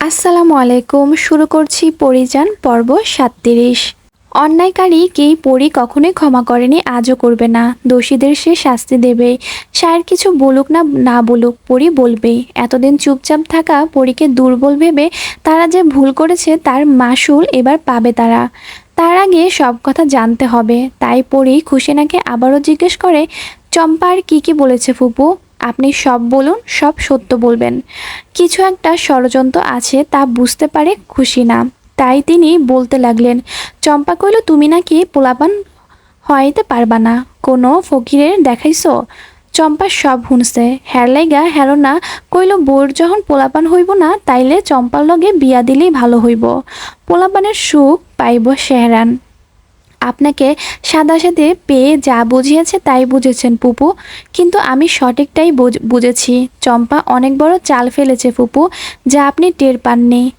আসসালামু আলাইকুম। শুরু করছি পরিযান পর্ব সাতত্রিশ। অন্যায়কারী কেই পরি কখনোই ক্ষমা করেনি, আজও করবে না। দোষীদের সে শাস্তি দেবে। সায়ের কিছু বলুক না না বলুক, পরি বলবেই। এতদিন চুপচাপ থাকা পরীকে দুর্বল ভেবে তারা যে ভুল করেছে, তার মাসুল এবার পাবে তারা। তার আগে সব কথা জানতে হবে। তাই পরি খুশিনাকে আবারও জিজ্ঞেস করে চম্পা আর কী কী বলেছে ফুপু? আপনি সব বলুন, সব সত্য বলবেন। কিছু একটা ষড়যন্ত্র আছে তা বুঝতে পারে খুশি না। তাই তিনি বলতে লাগলেন, চম্পা কইল, তুমি নাকি পোলাপান হইতে পারবা না। কোনো ফকিরের দেখাইছো? চম্পা সব শুনছে। হেরলাইগা হেরো না, কইল বোর যখন পোলাপান হইব না, তাইলে চম্পার লগে বিয়া দিলেই ভালো হইব। পোলাপানের সুখ পাইব সেহরান আপনাকে সাদা সাথে পেয়ে যা বুঝিয়েছে তাই বুঝেছেন পুপু কিন্তু আমি সঠিকটাই বুঝ- বুঝেছি। চম্পা অনেক বড় চাল ফেলেছে ফুপু, যা আপনি টের পাননি।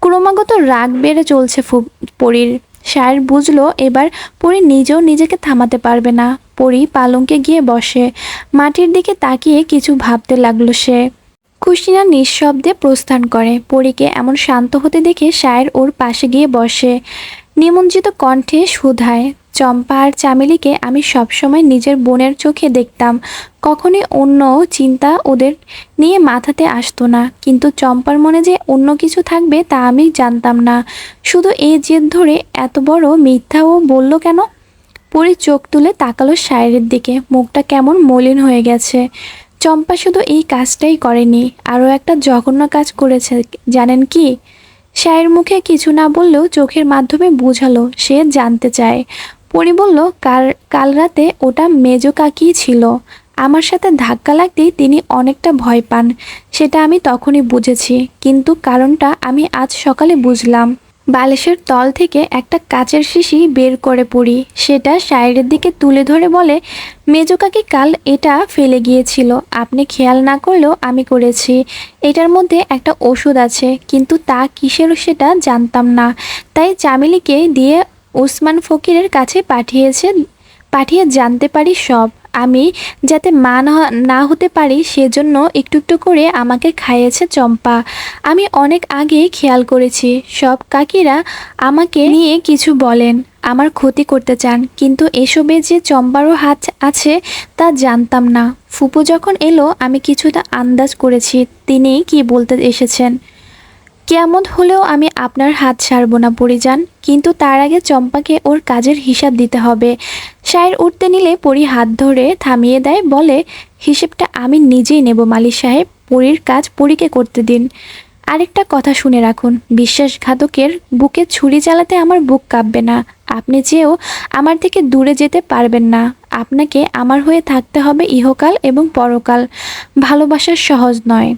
ক্রমাগত রাগ বেড়ে চলছে ফু পরীর। সায়ের বুঝলো এবার পরি নিজেও নিজেকে থামাতে পারবে না। পরি পালঙ্কে গিয়ে বসে। মাটির দিকে তাকিয়ে কিছু ভাবতে লাগল সে। কুশিনা নিঃশব্দে প্রস্থান করে। পরীকে এমন শান্ত হতে দেখে সায়ের ওর পাশে গিয়ে বসে। নিমজ্জিত কণ্ঠে শুধায় চম্পা আর চামেলিকে আমি সবসময় নিজের বোনের চোখে দেখতাম। কখনোই অন্য চিন্তা ওদের নিয়ে মাথাতে আসতো না, কিন্তু চম্পার মনে যে অন্য কিছু থাকবে তা আমি জানতাম না। শুধু এই জেদ ধরে এত বড় মিথ্যা ও বলল কেন? পরি চোখ তুলে তাকালো শায়ের দিকে, মুখটা কেমন মলিন হয়ে গেছে। চম্পা শুধু এই কাজটাই করেনি, আরও একটা জঘন্য কাজ করেছে, জানেন কি? শায়ের মুখে কিছু না বললেও চোখের মাধ্যমে বোঝালো, সে জানতে চায়। পরি বলল, কাল কাল রাতে ওটা মেজো কাকি ছিল। আমার সাথে ধাক্কা লাগতেই তিনি অনেকটা ভয় পান। সেটা আমি তখনই বুঝেছি। কিন্তু কারণটা আমি আজ সকালে বুঝলাম। বালিশের তল থেকে একটা কাচের শিশি বের করে পড়ি। সেটা শায়ের দিকে তুলে ধরে বলে, মেজো কাকি, কাল এটা ফেলে গিয়েছিল। আপনি খেয়াল না করলেও আমি করেছি। এটার মধ্যে একটা ওষুধ আছে, কিন্তু তা কিসের সেটা জানতাম না। তাই চামেলিকে দিয়ে ওসমান ফকিরের কাছে পাঠিয়েছে, পাঠিয়ে জানতে পারি সব। আমি যাতে মা না- হতে পারি, সেজন্য একটু একটু করে আমাকে খাইয়েছে চম্পা। আমি অনেক আগে খেয়াল করেছি। সব কাকিরা আমাকে নিয়ে কিছু বলেন, আমার ক্ষতি করতে চান। কিন্তু এসবে যে চম্পারও হাত আছে, তা জানতাম না। ফুপু যখন এলো, আমি কিছুটা আন্দাজ করেছি তিনি কি বলতে এসেছেন। কেয়ামত হলেও আমি আপনার হাত ছাড়ব না পরিজান কিন্তু তার আগে চম্পাকে ওর কাজের হিসাব দিতে হবে। শায়ের উঠতে নিলে পরি হাত ধরে থামিয়ে দেয়, বলে, হিসেবটা আমি নিজেই নেব মালিক সাহেব, পরীর কাজ পরীকে করতে দিন। আরেকটা কথা শুনে রাখুন, বিশ্বাসঘাতকের বুকে ছুরি চালাতে আমার বুক কাঁপবে না। আপনি চেয়েও আমার থেকে দূরে যেতে পারবেন না। আপনাকে আমার হয়ে থাকতে হবে ইহকাল এবং পরকাল। ভালোবাসা সহজ নয়।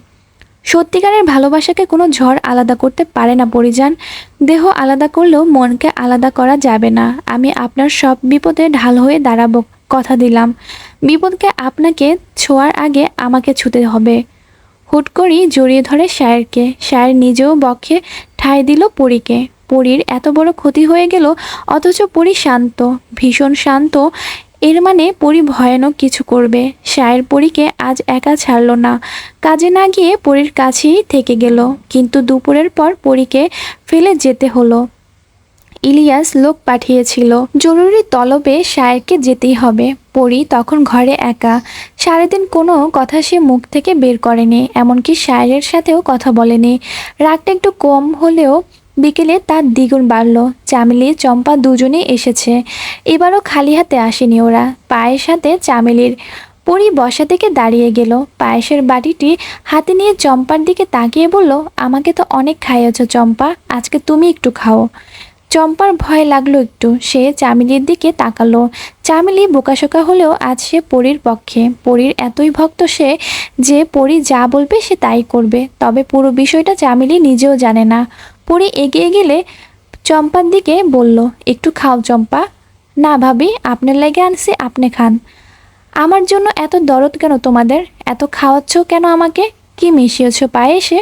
সত্যিকারের ভালোবাসাকে কোনো ঝড় আলাদা করতে পারে না পরিজান দেহ আলাদা করলেও মনকে আলাদা করা যাবে না। আমি আপনার সব বিপদে ঢাল হয়ে দাঁড়াবো, কথা দিলাম। বিপদকে আপনাকে ছোঁয়ার আগে আমাকে ছুতে হবে। হুট করেই জড়িয়ে ধরে শায়েরকে। শায়ের নিজেও বক্ষে ঠাঁই দিল পরীকে। পরীর এত বড় ক্ষতি হয়ে গেল, অথচ পরী শান্ত, ভীষণ শান্ত। এর মানে পরি ভয়ানক কিছু করবে। শায়ের পরীকে আজ একা ছাড়ল না। কাজে না গিয়ে পরীর কাছেই থেকে গেল। কিন্তু দুপুরের পর পরীকে ফেলে যেতে হলো। ইলিয়াস লোক পাঠিয়েছিল। জরুরি তলবে সায়েরকে যেতেই হবে। পরি তখন ঘরে একা। সারাদিন কোনো কথা সে মুখ থেকে বের করেনি, এমনকি শায়েরের সাথেও কথা বলেনি। রাগটা একটু কম হলেও বিকেলে তার দ্বিগুণ বাড়ল। চামেলি, চম্পা দুজনেই এসেছে। এবারও খালি হাতে আসেনি ওরা। পায়ের সাথে চামেলির। পরি বসা থেকে দাঁড়িয়ে গেল। পায়েসের বাটিটি হাতে নিয়ে চম্পার দিকে তাকিয়ে বলল, আমাকে তো অনেক খাইয়েছ চম্পা, আজকে তুমি একটু খাও। চম্পার ভয় লাগল একটু। সে চামেলির দিকে তাকালো। চামেলি বোকাশোকা হলেও আজ সে পরীর পক্ষে। পরীর এতই ভক্ত সে যে পরী যা বলবে সে তাই করবে। তবে পুরো বিষয়টা চামেলি নিজেও জানে না। পরী এগিয়ে গেলে চম্পার দিকে বলল, একটু খাও চম্পা। না ভাবি, আপনার লেগে আনছি, আপনি খান। আমার জন্য এত দরদ কেন তোমাদের? এত খাওয়াচ্ছ কেন আমাকে? কি মিশিয়েছ পায়েসে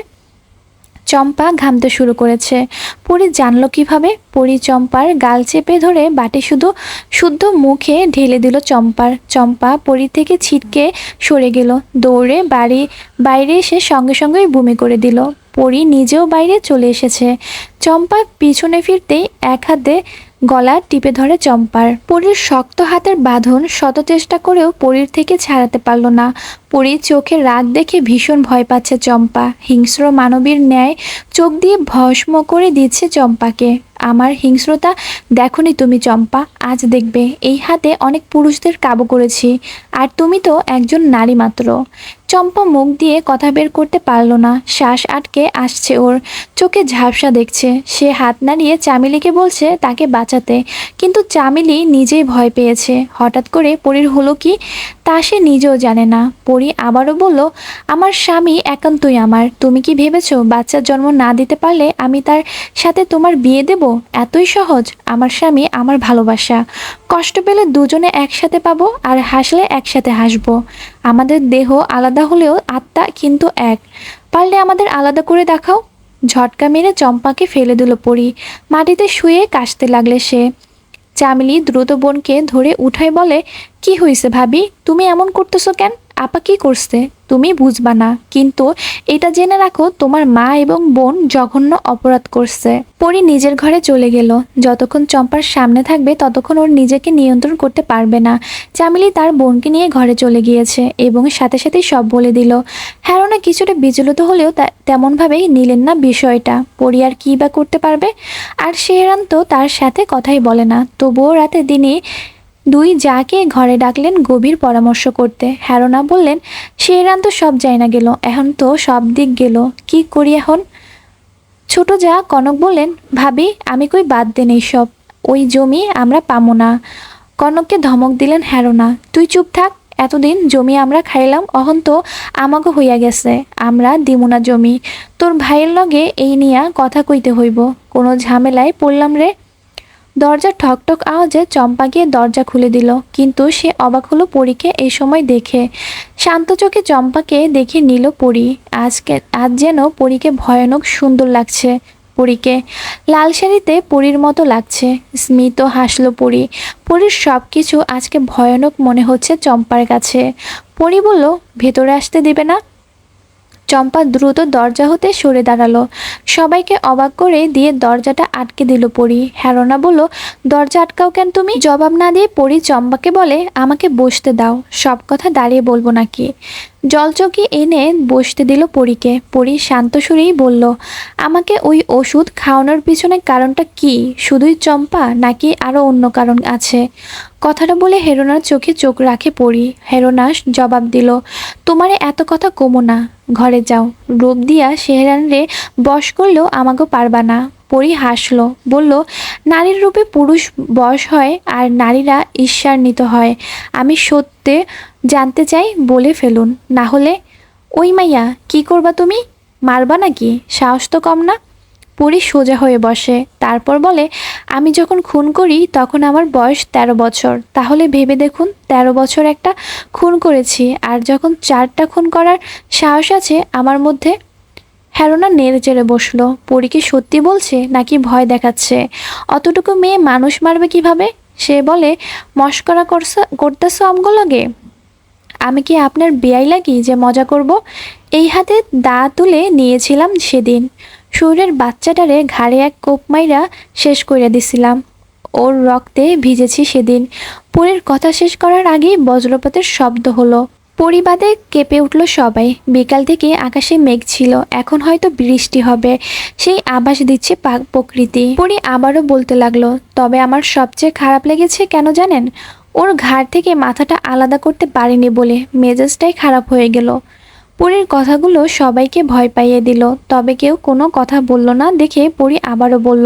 চম্পা ঘামতে শুরু করেছে। পরি জানলো কীভাবে? পরি চম্পার গাল চেপে ধরে বাটি শুধু শুদ্ধ মুখে ঢেলে দিল চম্পার। চম্পা পরি থেকে ছিটকে সরে গেল। দৌড়ে বাড়ি, বাইরে এসে সঙ্গে সঙ্গেই বমি করে দিল। পরি নিজেও বাইরে চলে এসেছে। চম্পা পিছনে ফিরতেই এক হাতে গলা টিপে ধরে চম্পার। পরীর শক্ত হাতের বাঁধন শত চেষ্টা করেও পরীর থেকে ছাড়াতে পারল না। পরীর চোখে রাগ দেখে ভীষণ ভয় পাচ্ছে চম্পা। হিংস্র মানবীর ন্যায় চোখ দিয়ে ভস্ম করে দিচ্ছে চম্পাকে। আমার হিংস্রতা দেখনি তুমি চম্পা, আজ দেখবে। এই হাতে অনেক পুরুষদের কাবু করেছি। আর তুমি তো একজন নারী মাত্র। চম্পা মুখ দিয়ে কথা বের করতে পারল না। শ্বাস আটকে আসছে ওর। চোখে ঝাপসা দেখছে। সে হাত নাড়িয়ে চামেলিকে বলছে তাকে বাঁচাতে। কিন্তু চামেলি নিজেই ভয় পেয়েছে। হঠাৎ করে পরীর হলো কি? তা সে নিজেও জানে না। পরি আবারও বলল, আমার স্বামী একান্তই আমার। তুমি কি ভেবেছো বাচ্চার জন্ম না দিতে পারলে আমি তার সাথে তোমার বিয়ে দেব? এতই সহজ। আমার স্বামী আমার ভালোবাসা। কষ্ট পেলে দুজনে একসাথে পাবো আর হাসলে একসাথে হাসবো। আমাদের দেহ আলাদা হলেও আত্মা কিন্তু এক। পারলে আমাদের আলাদা করে দেখাও। ঝটকা মেরে চম্পাকে ফেলে দিল পড়ি মাটিতে শুয়ে কাশতে লাগলে সে। চামেলি দ্রুত বোনকে ধরে উঠায় বলে, কি হয়েছে ভাবি? তুমি এমন করতেছো কেন? আপা কি করছে? তুমি বুঝবা না। কিন্তু এটা জেনে রাখো, তোমার মা এবং বোন জঘন্য অপরাধ করছে। পরি নিজের ঘরে চলে গেল। যতক্ষণ চম্পার সামনে থাকবে, ততক্ষণ ওর নিজেকে নিয়ন্ত্রণ করতে পারবে না। চামেলি তার বোনকে নিয়ে ঘরে চলে গিয়েছে এবং সাথে সাথেই সব বলে দিল হ্যারোনা কিছুটা বিচলিত হলেও তেমনভাবেই নিলেন না বিষয়টা। পরি আর কী বা করতে পারবে? আর শেহরান তো তার সাথে কথাই বলে না। তবুও রাতে দিনে দুই যাকে ঘরে ডাকলেন গভীর পরামর্শ করতে। হ্যারোনা বললেন শেহরান তো সব যায় না গেল, এখন তো সব দিক গেল, কি করি এখন? ছোট যা কনক বললেন, ভাবি, আমি কই বাদ দেন এইসব, ওই জমি আমরা পামো না। কনককে ধমক দিলেন হ্যারোনা তুই চুপ থাক, এতদিন জমি আমরা খাইলাম, অহন তো আমাকে হইয়া গেছে, আমরা দিমুনা জমি। তোর ভাইয়ের লগে এই নিয়া কথা কইতে হইব, কোনো ঝামেলায় পড়লাম রে? দরজা ঠকঠক আওয়াজে চম্পা গিয়ে দরজা খুলে দিল। কিন্তু সে অবাক হলো পরীকে এই সময় দেখে। শান্ত চোখে চম্পাকে দেখে নিল পরী। আজকে, আজ যেন পরীকে ভয়ানক সুন্দর লাগছে। পরীকে, লাল শাড়িতে পরীর মতো লাগছে। স্মিত হাসলো পরী। পরীর সব কিছু আজকে ভয়ানক মনে হচ্ছে চম্পার কাছে। পরী বলল, ভেতরে আসতে দিবে না? চম্পা দ্রুত দরজা হতে সরে দাঁড়াল। সবাইকে অবাক করে দিয়ে দরজাটা আটকে দিল পরি। হ্যারোনা বলল, দরজা আটকাও কেন তুমি? জবাব না দিয়ে পরি চম্পাকে বলে, আমাকে বসতে দাও, সব কথা দাঁড়িয়ে বলব নাকি? জলচকি এনে বসতে দিল পরীকে। পরি শান্ত সুরেই বলল, আমাকে ওই ওষুধ খাওয়ানোর পিছনে কারণটা কি? শুধুই চম্পা নাকি আরও অন্য কারণ আছে? কথাটা বলে হেরোনার চোখে চোখ রাখে পড়ি হেরোনা জবাব দিল, তোমারে এত কথা কমো না। ঘরে যাও। রূপ দিয়া সেহরান রে বশ করলেও আমাকে পারবা না। পরি হাসল, বলল, নারীর রূপে পুরুষ বয়স হয় আর নারীরা ঈর্ষান্বিত হয়। আমি সত্যে জানতে চাই বলে ফেলুন। না হলে, ওই মাইয়া কি করবা তুমি? মারবা নাকি? সাহস তো কম না? পরি সোজা হয়ে বসে। তারপর বলে, আমি যখন খুন করি, তখন আমার বয়স ১৩ বছর। তাহলে ভেবে দেখুন ১৩ বছর একটা খুন করেছি। আর যখন চারটা খুন করার সাহস আছে, আমার মধ্যে হ্যারোনা নেড়ে চেড়ে বসল। পরি কি সত্যি বলছে নাকি ভয় দেখাচ্ছে? অতটুকু মেয়ে মানুষ মারবে কীভাবে? সে বলে, মস্করা করছ করতেছো আমগুলোগে আমি কি আপনার বেয়াই লাগি যে মজা করব? এই হাতে দা তুলে নিয়েছিলাম সেদিন। শরীরের বাচ্চাটারে ঘাড়ে এক কোপ মাইরা শেষ করে দিছিলাম। ওর রক্তে ভিজেছি সেদিন। পরীর কথা শেষ করার আগেই বজ্রপাতের শব্দ হলো। পরিবাদে কেঁপে উঠল সবাই। বিকাল থেকে আকাশে মেঘ ছিল, এখন হয়তো বৃষ্টি হবে, সেই আভাস দিচ্ছে প্রকৃতি। পরি আবারও বলতে লাগল, তবে আমার সবচেয়ে খারাপ লেগেছে কেন জানেন? ওর ঘাড় থেকে মাথাটা আলাদা করতে পারিনি বলে মেজাজটাই খারাপ হয়ে গেল। পরীর কথাগুলো সবাইকে ভয় পাইয়ে দিল, তবে কেউ কোনো কথা বলল না দেখে পরি আবারও বলল,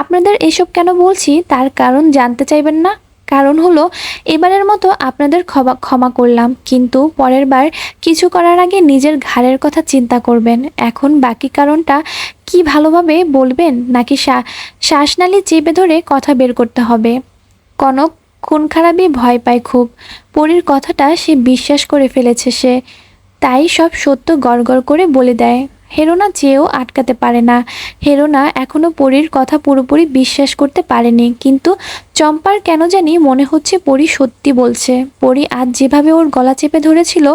আপনাদের এসব কেন বলছি? তার কারণ জানতে চাইবেন না? কারণ হলো, এবারের মতো আপনাদের ক্ষমা ক্ষমা করলাম, কিন্তু পরের বার কিছু করার আগে নিজের ঘাড়ের কথা চিন্তা করবেন। এখন বাকি কারণটা কি ভালোভাবে বলবেন, নাকি শ্বা- শ্বাসনালী চেপে ধরে কথা বের করতে হবে? কনক খুন খারাপই ভয় পায় খুব। পরীর কথাটা সে বিশ্বাস করে ফেলেছে সে। তাই সব সত্য গড়গড় করে বলে দেয়। হেরোনা চেয়েও আটকাতে পারে না। হেরোনা এখনও পরীর কথা পুরোপুরি বিশ্বাস করতে পারেনি, কিন্তু চম্পার কেন জানি মনে হচ্ছে পরি সত্যি বলছে। পরি আজ যেভাবে ওর গলা চেপে ধরেছিল,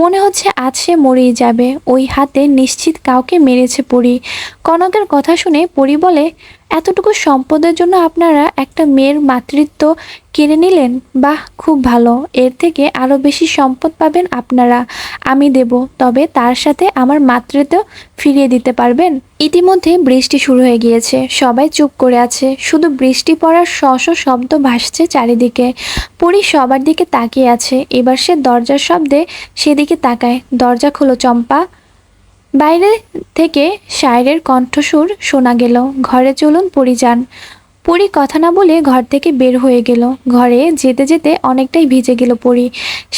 মনে হচ্ছে আজ সে মরেই যাবে। ওই হাতে নিশ্চিত কাউকে মেরেছে পরি। কনকের কথা শুনে পরি বলে এতটুকু সম্পদের জন্য আপনারা একটা মেয়ের মাতৃত্ব কিনে নিলেন? বাহ, খুব ভালো। এর থেকে আরও বেশি সম্পদ পাবেন আপনারা। আমি দেব, তবে তার সাথে আমার মাতৃত্ব ফিরিয়ে দিতে পারবেন? ইতিমধ্যে বৃষ্টি শুরু হয়ে গিয়েছে। সবাই চুপ করে আছে। শুধু বৃষ্টি পড়ার শ শ শব্দ ভাসছে চারিদিকে। পরি সবার দিকে তাকিয়ে আছে। এবার সে দরজার শব্দে সেদিকে তাকায়। দরজা খোলো, চম্পা। বাইরে থেকে শায়রের কণ্ঠস্বর শোনা গেল, ঘরে চলুন পরি যান পরি কথা না বলে ঘর থেকে বের হয়ে গেল। ঘরে যেতে যেতে অনেকটাই ভিজে গেল পরি।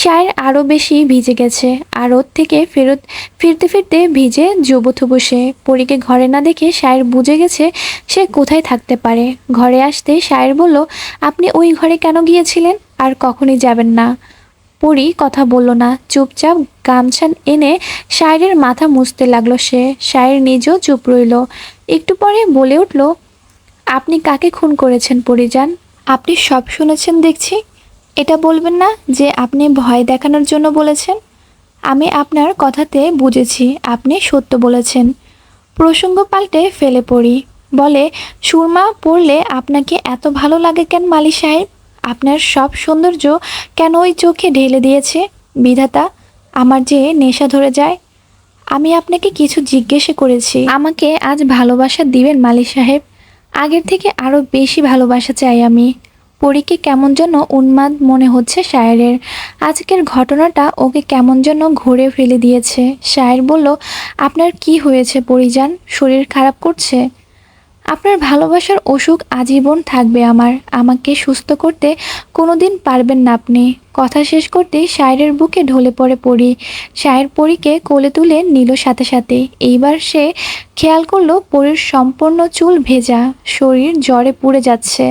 শায়ের আরও বেশি ভিজে গেছে, আর ওর থেকে ফেরত, ফিরতে ফিরতে ভিজে জবুথুবু সে। পরীকে ঘরে না দেখে শায়ের বুঝে গেছে সে কোথায় থাকতে পারে। ঘরে আসতে শায়ের বলল, আপনি ওই ঘরে কেন গিয়েছিলেন? আর কখনই যাবেন না। পরি কথা বলল না। চুপচাপ গামছা এনে শায়ের মাথা মুছতে লাগল সে। শায়ের নিজেও চুপ রইল। একটু পরে বলে উঠল, আপনি কাকে খুন করেছেন পরিজান আপনি সব শুনেছেন দেখছি। এটা বলবেন না যে আপনি ভয় দেখানোর জন্য বলেছেন। আমি আপনার কথাতে বুঝেছি, আপনি সত্য বলেছেন। প্রসঙ্গ পাল্টে ফেলে পড়ি। বলে, সুরমা পড়লে আপনাকে এত ভালো লাগে কেন মালি সাহেব? আপনার সব সৌন্দর্য কেন ওই চোখে ঢেলে দিয়েছে? বিধাতা, আমার যে নেশা ধরে যায়, আমি আপনাকে কিছু জিজ্ঞেস করেছি। আমাকে আজ ভালোবাসা দিবেন মালি সাহেব। আগের থেকে আরও বেশি ভালোবাসা চাই আমি। পরীকে কেমন যেন উন্মাদ মনে হচ্ছে শায়েরের। আজকের ঘটনাটা ওকে কেমন যেন ঘুরে ফেলে দিয়েছে। শায়ের বলল, আপনার কি হয়েছে পরিজান শরীর খারাপ করছে? আপনার ভালোবাসার অসুখ আজীবন থাকবে আমার। আমাকে সুস্থ করতে কোনো দিন পারবেন না আপনি। কথা শেষ করতে শায়ের বুকে ঢলে পড়ে পড়ি। শায়ের পরীকে কোলে তুলে নিল সাথে সাথে। এইবার সে খেয়াল করল পরীর সম্পূর্ণ চুল ভেজা। শরীর জ্বরে পুড়ে যাচ্ছে।